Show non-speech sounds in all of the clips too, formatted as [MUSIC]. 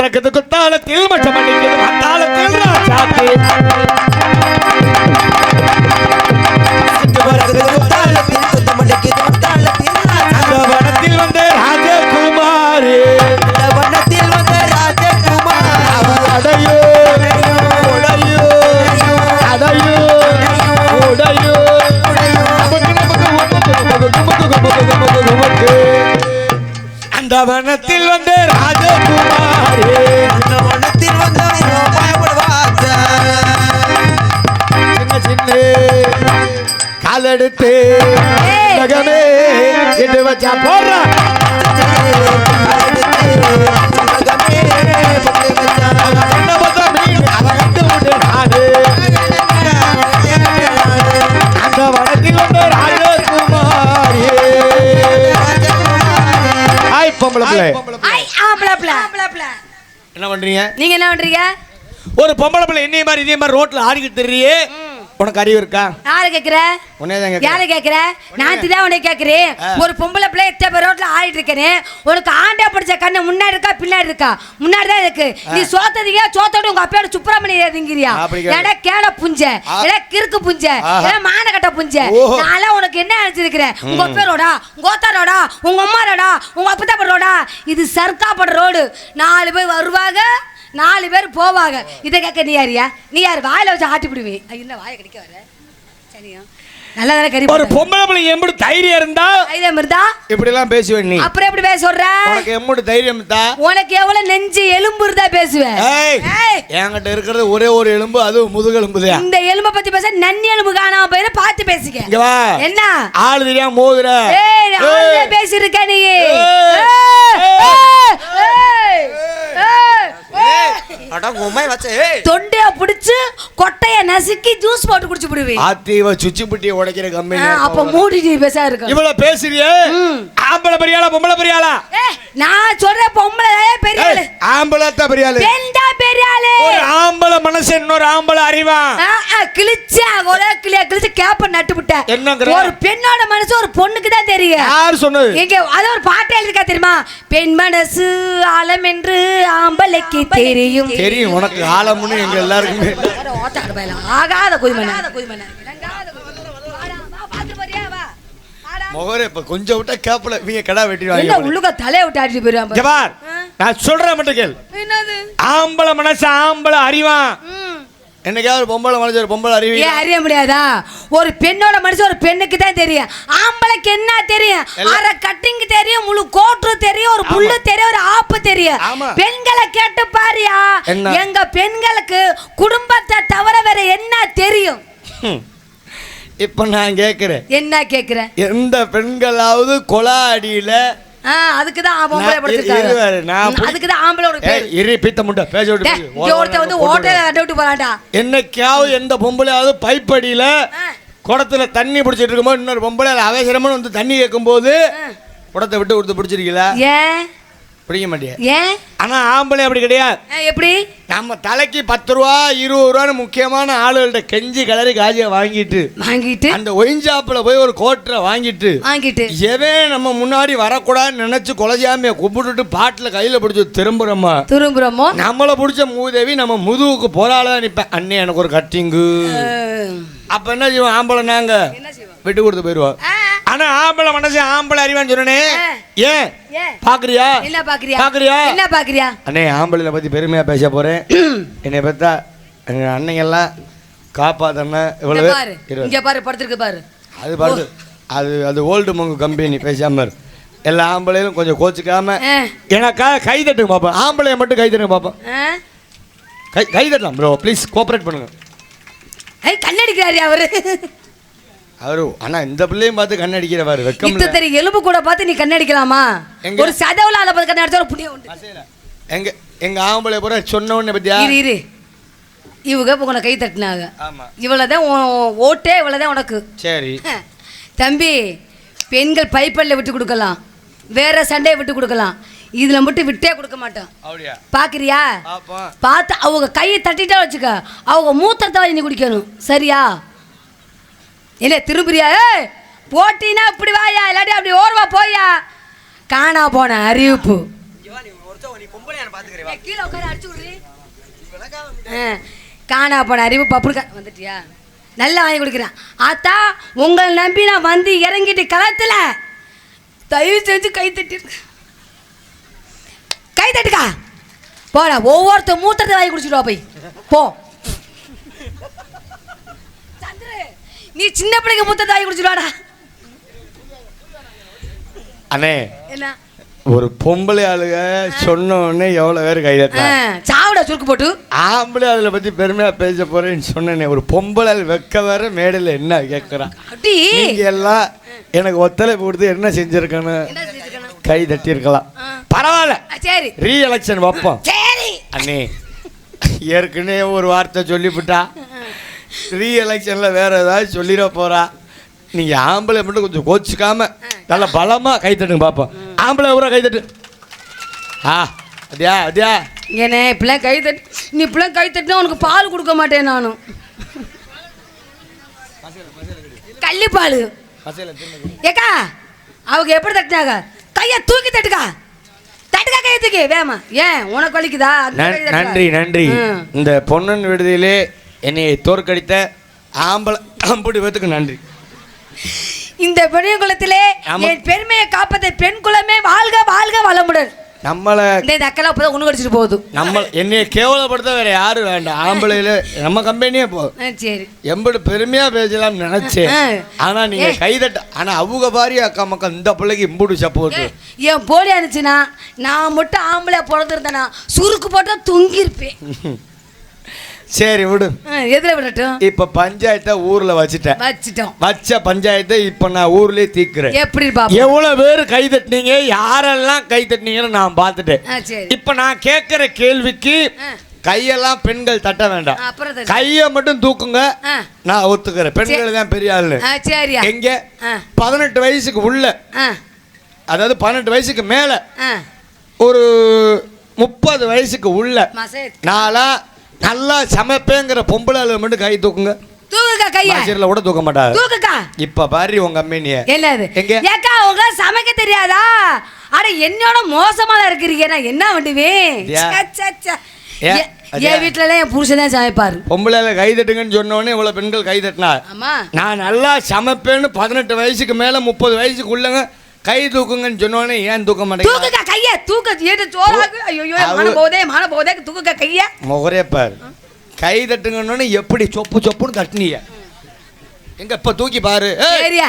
மற்றக்குது குத்தாலத்தில் மற்ற மணிக்குது மத்தாலத்தில் ராஜாத்தி அந்த வனத்தில் வந்த ராஜகுமாரி. இந்த வண்ணத்தில் வந்த ராஜகுமார். அடையோ உடையோ அடையோ உடையோ. நமக்கு நமக்கு காலெடுத்து நகமே என்று வச்சா போடுறா அந்த வனத்தில் வந்த ராஜகுமாரி. ஹாய் பொம்பளை. என்ன பண்றீங்க? நீங்க என்ன பண்றீங்க? ஒரு பொம்பளை பிள்ளை என்னைய மாதிரி இதே மாதிரி ரோட்ல ஆடிக்கிட்டு தெரியே உனக்கு அறிவு இருக்கா? யாரு கேக்குற? உன்னே தான் யாரு கேக்குற? நான் தான் உன்னை கேக்குறேன். ஒரு பொம்பளை பிள்ளை எத்த பேர் ரோட்ல ஆடிட்டு இருக்கேன்? உனக்கு ஆண்டா படிச்ச கண்ணு முன்னாடி இருக்கா பின்னாடி இருக்கா? முன்னாடி தான் இருக்கு நீ சோத்ததியா சோத்தோட உங்க அப்பயோட சுப்பிரமணிய. ஏடா கேட புஞ்ச ஏடா கிறுக்கு புஞ்ச. ஏடா மானகட்ட புஞ்ச. நான்லாம் உனக்கு என்ன நினைச்சிருக்கிறேன் உங்க அப்பேரோடா உங்க ஓத்தாரோடா உங்க அம்மாரோடா உங்க அப்பத்தாப்பரோடா இது சர்க்காப்பட ரோடு. நாலு பேர் வருவாங்க நாலு பேர் போவாங்க. இதை கேட்க நீ யாரியா நீ யார்? வாயில வச்சு ஆட்டி விடுவேன் என்ன வாயை கடிக்க வர சரியா? நல்லா தானே கறி ஒரு பொம்பளை பிள்ளை எம்புடு தைரியம் இருந்தா? தைரியம் இருந்தா? இப்படி எல்லாம் பேசுவேன் நீ. அப்புறம் எப்படி பேச சொல்ற? உனக்கு எம்புடு தைரியம் இருந்தா? உனக்கு எவ்வளவு நெஞ்சு எலும்பு இருந்தா பேசுவேன் என்கிட்ட இருக்கிறது ஒரே ஒரு எலும்பு அதுவும் முதுகெலும்புதான் இந்த எலும்பை பத்தி பேச நன்னி எலும்பு காணாம போயிரு பார்த்து பேசிக்க. இங்க வா. என்ன? ஆளு தெரியாம மோதுற. ஏய் ஆளே ஏய். பேசிருக்க நீ? bitch. அட உண்மை வச்ச ஏய்! தொண்டைய புடிச்சு கொட்டைய நசுக்கி ஜூஸ் போட்டு குடிச்சு விடுவேன் ஆத்தி இவ சுச்சி புட்டியை உடைக்கிற கம்பெனி அப்ப மூடி நீ பேச இருக்க. இவ்வளவு பேசுறியே? ஆம்பளை பெரியாளா பொம்பளை பெரியாளா? நான் சொல்ற பொம்பளை பெரிய ஆளு ஏய், ஆம்பளை தான் பெரியாளு. பெண் தான் பெரிய ஆளு ஒரு ஆம்பளை மனசு இன்னொரு ஆம்பளை ஆ, கிழிச்சா ஒரே கிளியா கிழிச்சு கேப்ப நட்டு என்னங்கிற? ஒரு பெண்ணோட மனசு ஒரு பொண்ணுக்கு தான் தெரியும் யார் சொன்னது? எங்க அது ஒரு பாட்டு எழுதிருக்கா தெரியுமா? பெண் மனசு ஆழம் என்று ஆம்பளைக்கு தெரியும். தெரியும் உனக்கு ஆழம்னு எங்க எல்லாருக்குமே ஆகாத குதிமன. முகரே இப்ப கொஞ்சம் விட்டா கேப்பல இவங்க கடா வெட்டிடுவாங்க உள்ளுக தலைய விட்டு. ஜபார் ஆ. நான் சொல்றேன் மட்டும் கேள் ஆம்பளை மனசு ஆம்பளை அறிவான். என்னைக்காவது பொம்பளை மனசு ஒரு பொம்பளை அறிவி ஏன் அறிய முடியாதா? ஒரு பெண்ணோட மனசு ஒரு பெண்ணுக்கு தான் தெரியும். ஆம்பளைக்கு என்ன தெரியும். அரை கட்டிங் தெரியும் முழு கோட்டு தெரியும் ஒரு புல்லு தெரியும் ஒரு ஆப்பு தெரியும். பெண்களை கேட்டு பாரியா? எங்க பெண்களுக்கு குடும்பத்தை தவிர வேற என்ன தெரியும். இப்ப நான் கேக்குறேன். என்ன கேக்குற எந்த பெண்களாவது கொலா அடியில ஆ, அதுக்குதான் ஆம்பளை நான் படுத்திருக்காரு இரு- இரு, நான் புடி- அதுக்குதான் ஆம்பளோட ஏய், பேர் இரு பித்த முட்டை பேச விட்டு ஒருத்தன் வந்து விடு. கட்ட விட்டு போறான்டா. என்னைக்காவது எந்த பொம்பளையாவது பைப்படியில. குடத்துல தண்ணி பிடிச்சிட்டு இருக்கும்போது இன்னொரு பொம்பளை அவசரமான வந்து தண்ணி கேட்கும்போது குடத்தை விட்டு கொடுத்து பிடிச்சிருக்கீங்களா? ஏன்? பிடிக்க மாட்டியா. ஏன்? ஆனா ஆம்பளை அப்படி கிடையாது. எப்படி? நம்ம தலைக்கு பத்து ரூபா இருபது ரூபான்னு முக்கியமான ஆளுகள்ட்ட கெஞ்சி கலரி காஜியை வாங்கிட்டு வாங்கிட்டு? அந்த ஒயின்ஷாப்பில் போய் ஒரு கோட்டரை வாங்கிட்டு வாங்கிட்டு? எவன் நம்ம முன்னாடி வரக்கூடாதுன்னு நினைச்சு குலஜாமியை கும்பிட்டுட்டு பாட்டில் கையில் பிடிச்சி திரும்புறோமா? திரும்புறோமோ? நம்மளை பிடிச்ச மூதேவி நம்ம முதுகுக்கு போராள நிற்பேன் அண்ணே எனக்கு ஒரு கட்டிங்கு. அப்ப என்ன செய்வோம்? ஆம்பளை நாங்க என்ன செய்வோம்? விட்டு கொடுத்து போயிடுவோம். ஆனா ஆம்பளை மனசு ஆம்பளை அறிவான்னு சொன்னனே. ஆ. ஏன்? பாக்குறியா? என்ன பாக்குறியா? பாக்குறியா? என்ன பாக்குறியா? அண்ணே ஆம்பளைல பத்தி பெருமையா பேச போறேன். என்னை பார்த்தா எங்க அன்னைங்கெல்லாம் காப்பாத்தன இங்க இவ்வளவு. இங்க பாரு படுத்திருக்கு பாரு. அது பாரு அது அது ஓல்டு மங்கு கம்பெனி பேசாம இரு. எல்லா ஆம்பளையும் கொஞ்சம் கோச்சிக்காம எனக்கா கை தட்டுங்க பார்ப்போம் ஆம்பளைய மட்டும் கை தட்டுங்க பார்ப்போம் ஆ. கை கை தட்டலாம் ப்ரோ ப்ளீஸ் கோஆப்ரேட் பண்ணுங்க. கண்ணடிக்கிறாரு அவரு. அவரு அண்ணா இந்த பிள்ளையும் பார்த்து கண்ணடிக்கிறவாரு வெக்கம் இத்த தெரிய எலும்பு கூட பார்த்து நீ கண்ணடிக்கலாமா? ஒரு சதவுல அதை பார்த்து கண்ணடிச்சா ஒரு புண்ணியம் உண்டு. எங்க எங்க ஆம்பளை பூரா சொன்ன உடனே பத்தியா? இரு இரு. இவங்க இப்ப உனக்கு கை தட்டினாங்க. உன் ஓட்டே இவ்வளவுதான் உனக்கு. சரி. தம்பி பெண்கள் பைப்பல்ல விட்டு கொடுக்கலாம். வேற சண்டையை விட்டு கொடுக்கலாம். இதுல மட்டும் விட்டே கொடுக்க மாட்டோம். பாக்குறியா? பார்த்து அவங்க கையை தட்டிட்டா வச்சுக்க அவங்க மூத்தத்தை நீ குடிக்கணும். சரியா? என்ன திரும்புறியா ஏய் போட்டினா இப்படி வாயா? இல்லாட்டி அப்படி ஓரமா போயா காணா போன அறிவிப்பு. காணா போன அறிவு பப்புனு வந்துட்டியா? நல்லா வாங்கி கொடுக்குறேன். ஆத்தா உங்களை நம்பி நான் வந்து இறங்கிட்டு களத்துல தயவு செஞ்சு கை தட்டி. கை தட்டுக்கா. போடா ஒவ்வொருத்த மூத்தத்தை வாங்கி குடிச்சிட்டு வா போய். போ. நீ சின்ன பிள்ளைங்க மூத்தத்தை வாங்கி குடிச்சிட்டு வாடா. அண்ணே என்ன? ஒரு பொம்பளை ஆளுக சொன்ன உடனே எவ்வளோ பேர் கைதட்டா சாவுடா சுருக்கு போட்டு. ஆம்பளை ஆளுகளை பற்றி பெருமையாக பேச போறேன்னு சொன்னேனே ஒரு பொம்பளை ஆள் வெக்க வர மேடையில் என்ன கேட்குறான் எல்லாம் எனக்கு ஒத்துழைப்பு கொடுத்து என்ன செஞ்சுருக்கணும்? கை தட்டி இருக்கலாம். பரவாயில்ல. சரி. ரீ எலெக்ஷன் வைப்போம். சரி. அண்ணே ஏற்கனவே ஒரு வார்த்தை சொல்லிவிட்டா. ரீ எலெக்ஷனில் வேற ஏதாவது சொல்லிட போறா. நீங்க ஆம்பளை மட்டும் கொஞ்சம் கோச்சிக்காம நல்ல பலமா கை தட்டுங்க பார்ப்போம் ஆம்பளை பூரா கை தட்டு. ஆ அடியா அடியா. ஏனே இப்பெல்லாம் கை தட்டு நீ இப்பெல்லாம் கை தட்டினா உனக்கு பால் கொடுக்க மாட்டேன் நானும். கள்ளிப்பால் ஏக்கா அவங்க எப்படி தட்டினாங்க? கையை தூக்கி தட்டுக்கா. தட்டுக்கா கையை தூக்கி வேமா. ஏன் உனக்கு வலிக்குதா. நன்றி நன்றி. இந்த பொன்னன் விடுதியிலே என்னை தோற்கடித்த ஆம்பளை அம்புடி பேத்துக்கு நன்றி. இந்த பெண் குலத்திலே ஆமா. என் பெருமையை காப்பதை பெண் குலமே வாழ்க வாழ்க வளமுடன். நம்மளை இந்த அக்கெல்லாம் இப்பதான் ஒண்ணு கடிச்சிட்டு போகுது. நம்ம என்னைய கேவலப்படுத்த வேற யாரும் வேண்டாம். ஆம்பளையில நம்ம கம்பெனியே போ. ஆ, சரி. எம்படு பெருமையா பேசலாம்னு நினைச்சேன். ஆனா நீங்க. கைதட்ட ஆனா அவங்க பாரி அக்கா மக்கா இந்த பிள்ளைக்கு இம்புடு சப்போர்ட். என் போலி அனுச்சுனா நான் மட்டும் ஆம்பளை பிறந்திருந்தேனா சுருக்கு போட்டா தொங்கிருப்பேன் [LAUGHS] சரி விடு. எதுல விடட்டும்? இப்ப பஞ்சாயத்தை ஊர்ல வச்சுட்டேன். வச்சிட்டோம். வச்ச பஞ்சாயத்தை இப்ப நான் ஊர்லயே தீக்குறேன் எப்படி எவ்வளவு பேர் கை தட்டினீங்க? யாரெல்லாம் கை தட்டினீங்கன்னு நான் பார்த்துட்டேன். இப்ப நான் கேட்கிற கேள்விக்கு. கையெல்லாம் பெண்கள் தட்ட வேண்டாம். கையை மட்டும் தூக்குங்க. நான் ஒத்துக்கிறேன். பெண்கள் தான் பெரிய ஆளு எங்க. பதினெட்டு வயசுக்கு உள்ள. அதாவது பதினெட்டு வயசுக்கு மேல. ஒரு முப்பது வயசுக்கு உள்ள. நாளா நல்லா சமைப்பேங்கிற பொம்பளை மட்டும் கை தூக்குங்க. தூக்குக்கா கைய. மாசிரில் கூட தூக்க மாட்டாங்க தூக்குக்கா. இப்ப பாரு உங்க அம்மினிய. என்னது? எங்க? ஏக்கா உங்களுக்கு சமைக்க தெரியாதா? அட என்னோட மோசமா இருக்கிறீங்க. நான் என்ன பண்ணுவேன்? என் வீட்டுல என் புருஷன் தான் சமைப்பாரு. பொம்பளை ஆளு கை தட்டுங்கன்னு சொன்ன உடனே இவ்வளவு பெண்கள் கை தட்டினா. நான் நல்லா சமைப்பேன்னு பதினெட்டு வயசுக்கு மேல முப்பது வயசுக்கு உள்ளங்க கை தூக்குங்கன்னு சொன்ன உடனே ஏன் தூக்க மாட்டேங்க தூக்குக்கா கைய தூக்க ஏது சோறாக்கு ஐயோ மன போதே மன போதே தூக்குக்கா கைய. முகரே பாரு. கை தட்டுங்கன்னு எப்படி சொப்பு சொப்புன்னு தட்டினீங்க எங்க இப்ப தூக்கி பாரு. சரியா?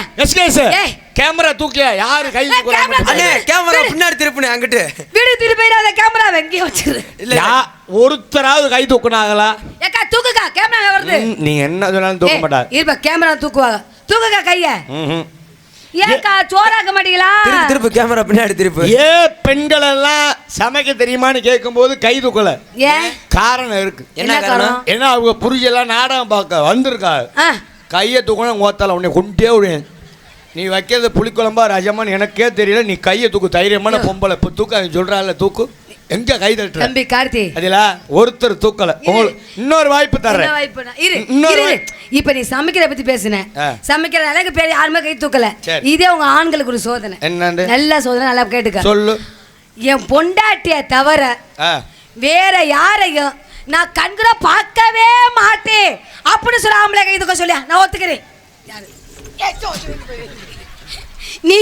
கேமரா தூக்கியா? யாரு கை அண்ணே கேமரா. பின்னாடி திருப்புனே அங்கிட்டு. வீடு திருப்பி அந்த கேமரா எங்கேயும் வச்சிரு. இல்ல யா- ஒருத்தராவது கை தூக்குனாங்களா ஏக்கா தூக்குக்கா கேமரா வருது? நீங்க என்ன சொன்னாலும் தூக்க ஏய், மாட்டாங்க இருப்பா கேமரா தூக்குவாங்க. தூக்குக்கா கைய. ஏக்கா சோறாக்க மாட்டீங்களா? திருப்பு திருப்பு கேமரா பின்னாடி திருப்பு. ஏ பெண்கள் எல்லாம் சமைக்க தெரியுமான்னு கேட்கும்போது கை தூக்கல. ஏன்? காரணம் இருக்கு. என்ன காரணம்? ஏன்னா அவங்க புரிஞ்செல்லாம் நாடகம் பார்க்க வந்திருக்காங்க ஆ, கையை தூக்கணும் ஓத்தால உன்னை கொண்டே விடுவேன். நீ வைக்கிறது புளிக்குழம்பா ரஜமான்னு எனக்கே தெரியல. நீ கையை தூக்கு தைரியமான பொம்பளை. இப்போ தூக்க சொல்றாள் தூக்கு. எங்க கை தட்டுற தம்பி கார்த்தி. அதுல ஒருத்தர் தூக்கல. இன்னொரு வாய்ப்பு என்ன? இரு, இன்னொரு. இப்ப நீ சமைக்கிறத பத்தி பேசுன. சமைக்கிற அளவுக்கு பேர் யாருமே கை தூக்கல. இதே உங்க ஆண்களுக்கு ஒரு சோதனை. என்னண்டு? நல்ல சோதனை நல்லா கேட்டுக்க. சொல்லு. என் பொண்டாட்டிய தவிர வேற யாரையும் நான் கண்குற பார்க்கவே மாட்டேன். அப்படின்னு சொல்ல ஆம்பளை கை தூக்க சொல்லியா? நான் ஒத்துக்கிறேன். நீ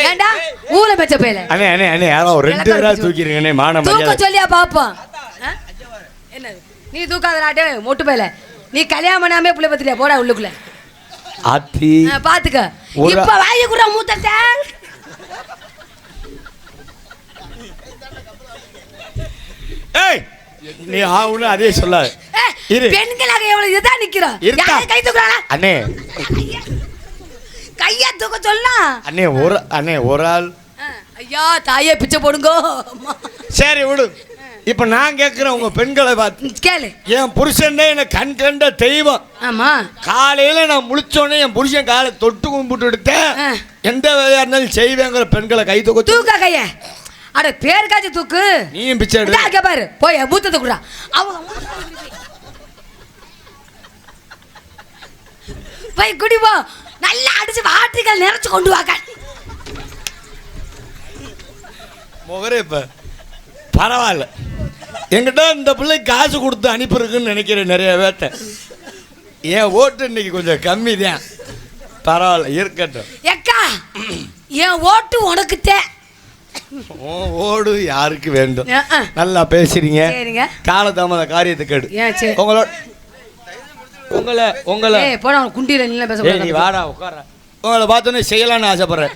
ஏண்டா ஊல பெச்ச பேல அண்ணே யாரோ ரெண்டு மான தூக்க சொல்லியா பாப்போம் ஆ? என்னது? நீ தூக்காதராட்டே மொட்டு பேல நீ கல்யாணம் பண்ணாமே புள்ள பத்திரியா? போடா உள்ளுக்குள்ள. பாத்துக்க. இப்ப வாங்கி கூட மூத்தட்ட ஏய் நீ ஆவுன்னு அதே சொல்லாது. பெண்களாக எவ்வளவு இதுதான் நிக்கிறோம்? இருக்கா? யாரு கை அண்ணே. தூக்க சொல்லா அண்ணே ஒரு அண்ணே ஒரு ஆள் ஐயா தாயே பிச்சை போடுங்கோ. சரி விடு. இப்ப நான் கேட்கிறேன் உங்க பெண்களை பார்த்து. கேளு. என் புருஷன் எனக்கு கண் கண்ட தெய்வம். ஆமா. காலையில நான் முழிச்சோடனே என் புருஷன் காலை தொட்டு கும்பிட்டு எடுத்தேன். எந்த வேலையா இருந்தாலும் செய்வேங்கிற பெண்களை கை தூக்க. தூக்க கைய. அட பேருக்காச்சும் தூக்கு. நீயும் பிச்சை எடு இந்தா, இங்க பாரு. போய் மூத்த தூக்குறா அவங்க போய் குடி போ. நல்லா அடிச்சு வாட்டிகள் நிறைச்சு கொண்டு வாங்க. முகரே இப்ப. பரவாயில்ல. என்கிட்ட இந்த பிள்ளை காசு கொடுத்து அனுப்பியிருக்குன்னு நினைக்கிறேன் நிறைய பேர்ட்ட. என் ஓட்டு இன்னைக்கு கொஞ்சம் கம்மி தான் பரவாயில்ல இருக்கட்டும். எக்கா என் ஓட்டு உனக்கு தே. ஓடு யாருக்கு வேண்டும். நல்லா பேசுறீங்க. காலதாமத காரியத்தை கேடு ஏன் சரி. உங்களோட உங்களை உங்களை. ஏய் போடா குண்டியில நில்ல பேச ஏய் நீ வாடா உட்கார. உங்களை பார்த்தோன்னே செய்யலாம்னு ஆசைப்படுறேன்.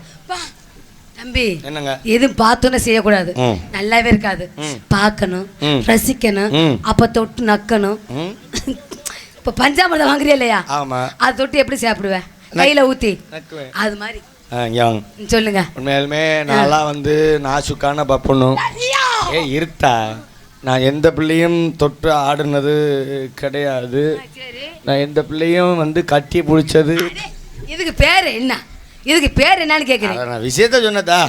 தம்பி. என்னங்க? எதுவும் பார்த்தோன்னே செய்யக்கூடாது. ம். நல்லாவே இருக்காது. பார்க்கணும் ம். ரசிக்கணும் ம். அப்ப தொட்டு நக்கணும். இப்ப பஞ்சாமிரதம் வாங்குறியா இல்லையா? ஆமா. அது தொட்டு எப்படி சாப்பிடுவேன் கையில ஊத்தி. நக்குவேன். அது மாதிரி. ஆ இங்க வாங்க. ம், சொல்லுங்க. உண்மையாலுமே நான்லாம் வந்து நாசுக்கான பப்பனும் ஏ இருத்தா நான் எந்த பிள்ளையும் தொட்டு ஆடுனது கிடையாது. நான் எந்த பிள்ளையும் வந்து கட்டி பிடிச்சது. இதுக்கு பேர் என்ன? இதுக்கு பேர் என்னன்னு கேக்குறேன். அத நான் விஷயத்த சொன்னதா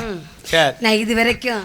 சரி. நான் இது வரைக்கும்